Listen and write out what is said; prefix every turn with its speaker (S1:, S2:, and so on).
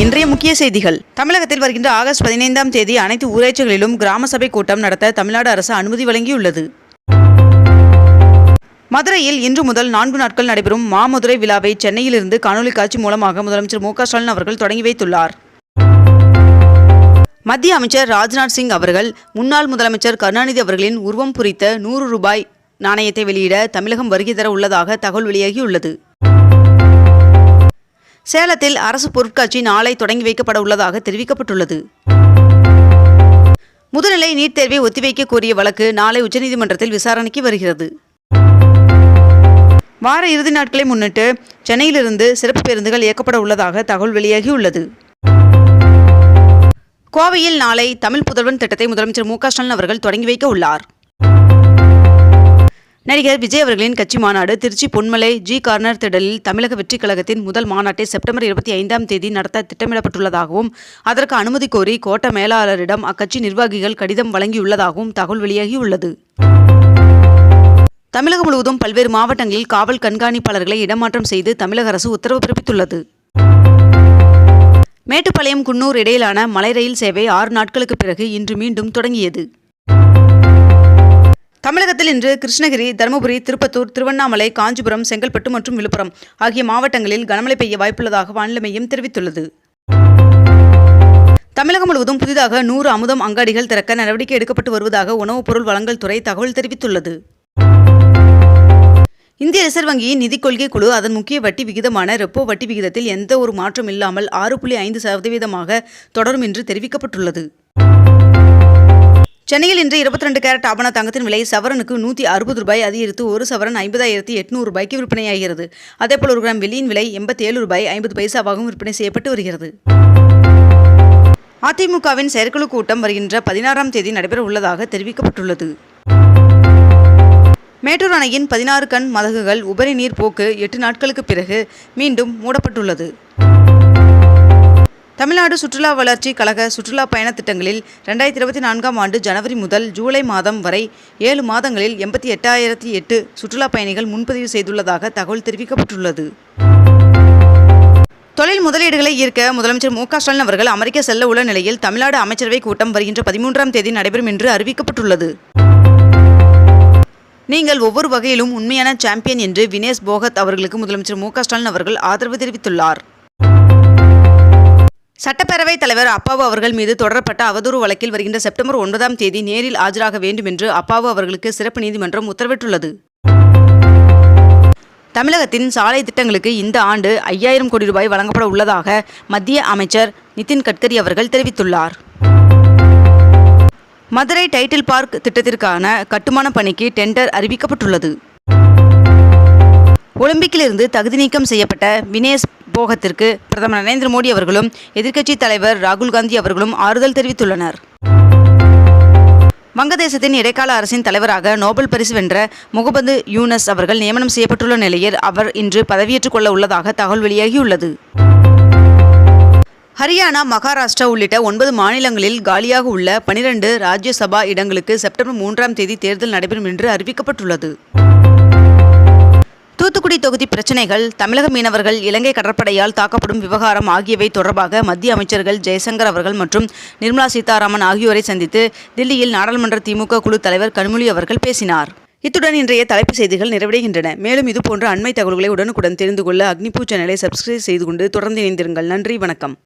S1: இன்றைய முக்கிய செய்திகள். தமிழகத்தில் வருகின்ற ஆகஸ்ட் பதினைந்தாம் தேதி அனைத்து ஊராட்சிகளிலும் கிராம சபை கூட்டம் நடத்த தமிழ்நாடு அரசு அனுமதி வழங்கியுள்ளது. மதுரையில் இன்று முதல் நான்கு நாட்கள் நடைபெறும் மாமதுரை விழாவை சென்னையிலிருந்து காணொலி காட்சி மூலமாக முதலமைச்சர் மு ஸ்டாலின் அவர்கள் தொடங்கி வைத்துள்ளார். மத்திய அமைச்சர் ராஜ்நாத் சிங் அவர்கள் முன்னாள் முதலமைச்சர் கருணாநிதி அவர்களின் உருவம் குறித்த நூறு ரூபாய் நாணயத்தை வெளியிட தமிழகம் வருகை தர உள்ளதாக தகவல் வெளியாகியுள்ளது. சேலத்தில் அரசு பொருட்காட்சி நாளை தொடங்கி வைக்கப்பட உள்ளதாக தெரிவிக்கப்பட்டுள்ளது. முதுநிலை நீட் தேர்வை ஒத்திவைக்க கோரிய வழக்கு நாளை உச்சநீதிமன்றத்தில் விசாரணைக்கு வருகிறது. வார இறுதி நாட்களை முன்னிட்டு சென்னையிலிருந்து சிறப்பு பேருந்துகள் இயக்கப்பட உள்ளதாக தகவல் வெளியாகியுள்ளது. கோவையில் நாளை தமிழ் புதல்வன் திட்டத்தை முதலமைச்சர் மு க ஸ்டாலின் அவர்கள் தொடங்கி வைக்க உள்ளார். நடிகர் விஜய் அவர்களின் கட்சி மாநாடு திருச்சி பொன்மலை ஜி கார்னர் திடலில் தமிழக வெற்றிக் கழகத்தின் முதல் மாநாட்டை செப்டம்பர் இருபத்தி ஐந்தாம் தேதி நடத்த திட்டமிடப்பட்டுள்ளதாகவும் அதற்கு அனுமதி கோரி கோட்ட மேலாளரிடம் அக்கட்சி நிர்வாகிகள் கடிதம் வழங்கியுள்ளதாகவும் தகவல் வெளியாகியுள்ளது. தமிழகம் முழுவதும் பல்வேறு மாவட்டங்களில் காவல் கண்காணிப்பாளர்களை இடமாற்றம் செய்து தமிழக அரசு உத்தரவு பிறப்பித்துள்ளது. மேட்டுப்பாளையம் குன்னூர் இடையிலான மலை ரயில் சேவை ஆறு நாட்களுக்கு பிறகு இன்று மீண்டும் தொடங்கியது. தமிழகத்தில் இன்று கிருஷ்ணகிரி தருமபுரி திருப்பத்தூர் திருவண்ணாமலை காஞ்சிபுரம் செங்கல்பட்டு மற்றும் விழுப்புரம் ஆகிய மாவட்டங்களில் கனமழை பெய்ய வாய்ப்புள்ளதாக வானிலை மையம் தெரிவித்துள்ளது. தமிழகம் முழுவதும் புதிதாக நூறு அமுதம் அங்காடிகள் திறக்க நடவடிக்கை எடுக்கப்பட்டு வருவதாக உணவுப் பொருள் வழங்கல் துறை தகவல் தெரிவித்துள்ளது. இந்திய ரிசர்வ் வங்கியின் நிதிக் கொள்கை குழு அதன் முக்கிய வட்டி விகிதமான ரெப்போ வட்டி விகிதத்தில் எந்த ஒரு மாற்றம் இல்லாமல் ஆறு புள்ளி ஐந்து சதவீதமாக தொடரும் என்று தெரிவிக்கப்பட்டுள்ளது. சென்னையில் இன்று இருபத்தி ரெண்டு கேரட் ஆபண தங்கத்தின் விலை சவரனுக்கு நூற்றி அறுபது ரூபாய் அதிகரித்து ஒரு சவரன் ஐம்பதாயிரத்தி எட்நூறு ரூபாய்க்கு விற்பனையாகிறது. அதேபோல் ஒரு கிராம் வெள்ளியின் விலை எண்பத்தி ஏழு ரூபாய் ஐம்பது பைசாவாகவும் விற்பனை செய்யப்பட்டு வருகிறது. அதிமுகவின் செயற்குழு கூட்டம் வருகின்ற பதினாறாம் தேதி நடைபெற உள்ளதாக தெரிவிக்கப்பட்டுள்ளது. மேட்டூர் அணையின் பதினாறு கண் மதகுகள் உபரி நீர் போக்கு எட்டு நாட்களுக்கு பிறகு மீண்டும் மூடப்பட்டுள்ளது. தமிழ்நாடு சுற்றுலா வளர்ச்சி கழக சுற்றுலா பயண திட்டங்களில் ரெண்டாயிரத்தி இருபத்தி நான்காம் ஆண்டு ஜனவரி முதல் ஜூலை மாதம் வரை ஏழு மாதங்களில் எண்பத்தி எட்டாயிரத்தி எட்டு சுற்றுலா பயணிகள் முன்பதிவு செய்துள்ளதாக தகவல் தெரிவிக்கப்பட்டுள்ளது. தொழில் முதலீடுகளை ஈர்க்க முதலமைச்சர் மு ஸ்டாலின் அவர்கள் அமெரிக்கா செல்ல உள்ள நிலையில் தமிழ்நாடு அமைச்சரவை கூட்டம் வருகின்ற பதிமூன்றாம் தேதி நடைபெறும் என்று அறிவிக்கப்பட்டுள்ளது. நீங்கள் ஒவ்வொரு வகையிலும் உண்மையான சாம்பியன் என்று வினேஷ் போகத் அவர்களுக்கு முதலமைச்சர் மு ஸ்டாலின் அவர்கள் ஆதரவு தெரிவித்துள்ளார். சட்டப்பேரவைத் தலைவர் அப்பாவு அவர்கள் மீது தொடரப்பட்ட அவதூறு வழக்கில் வருகின்ற செப்டம்பர் ஒன்பதாம் தேதி நேரில் ஆஜராக வேண்டும் என்று அப்பாவு அவர்களுக்கு சிறப்பு நீதிமன்றம் உத்தரவிட்டுள்ளது. தமிழகத்தின் சாலை திட்டங்களுக்கு இந்த ஆண்டு ஐயாயிரம் கோடி ரூபாய் வழங்கப்பட உள்ளதாக மத்திய அமைச்சர் நிதின் கட்கரி அவர்கள் தெரிவித்துள்ளார். மதுரை டைட்டில் பார்க் திட்டத்திற்கான கட்டுமான பணிக்கு டெண்டர் அறிவிக்கப்பட்டுள்ளது. ஒலிம்பிக்கிலிருந்து தகுதி நீக்கம் செய்யப்பட்ட வினேஷ் போகத்திற்கு பிரதமர் நரேந்திர மோடி அவர்களும் எதிர்க்கட்சித் தலைவர் ராகுல் காந்தி அவர்களும் ஆறுதல் தெரிவித்துள்ளனர். வங்கதேசத்தின் இடைக்கால அரசின் தலைவராக நோபல் பரிசு வென்ற முகமது யூனஸ் அவர்கள் நியமனம் செய்யப்பட்டுள்ள நிலையில் அவர் இன்று பதவியேற்றுக் கொள்ள உள்ளதாக தகவல் வெளியாகியுள்ளது. ஹரியானா மகாராஷ்டிரா உள்ளிட்ட ஒன்பது மாநிலங்களில் காலியாக உள்ள பனிரெண்டு ராஜ்யசபா இடங்களுக்கு செப்டம்பர் மூன்றாம் தேதி தேர்தல் நடைபெறும் என்று அறிவிக்கப்பட்டுள்ளது. தூத்துக்குடி தொகுதி பிரச்சினைகள் தமிழக மீனவர்கள் இலங்கை கடற்படையால் தாக்கப்படும் விவகாரம் ஆகியவை தொடர்பாக மத்திய அமைச்சர்கள் ஜெயசங்கர் அவர்கள் மற்றும் நிர்மலா சீதாராமன் ஆகியோரை சந்தித்து தில்லியில் நாடாளுமன்ற திமுக குழு தலைவர் கனிமொழி அவர்கள் பேசினார். இத்துடன் இன்றைய தலைப்பு செய்திகள் நிறைவடைகின்றன. மேலும் இதுபோன்ற அண்மை தகவல்களை உடனுக்குடன் தெரிந்து கொள்ள அக்னிபூ சேனலை சப்ஸ்கிரைப் செய்து கொண்டு தொடர்ந்து இணைந்திருங்கள். நன்றி வணக்கம்.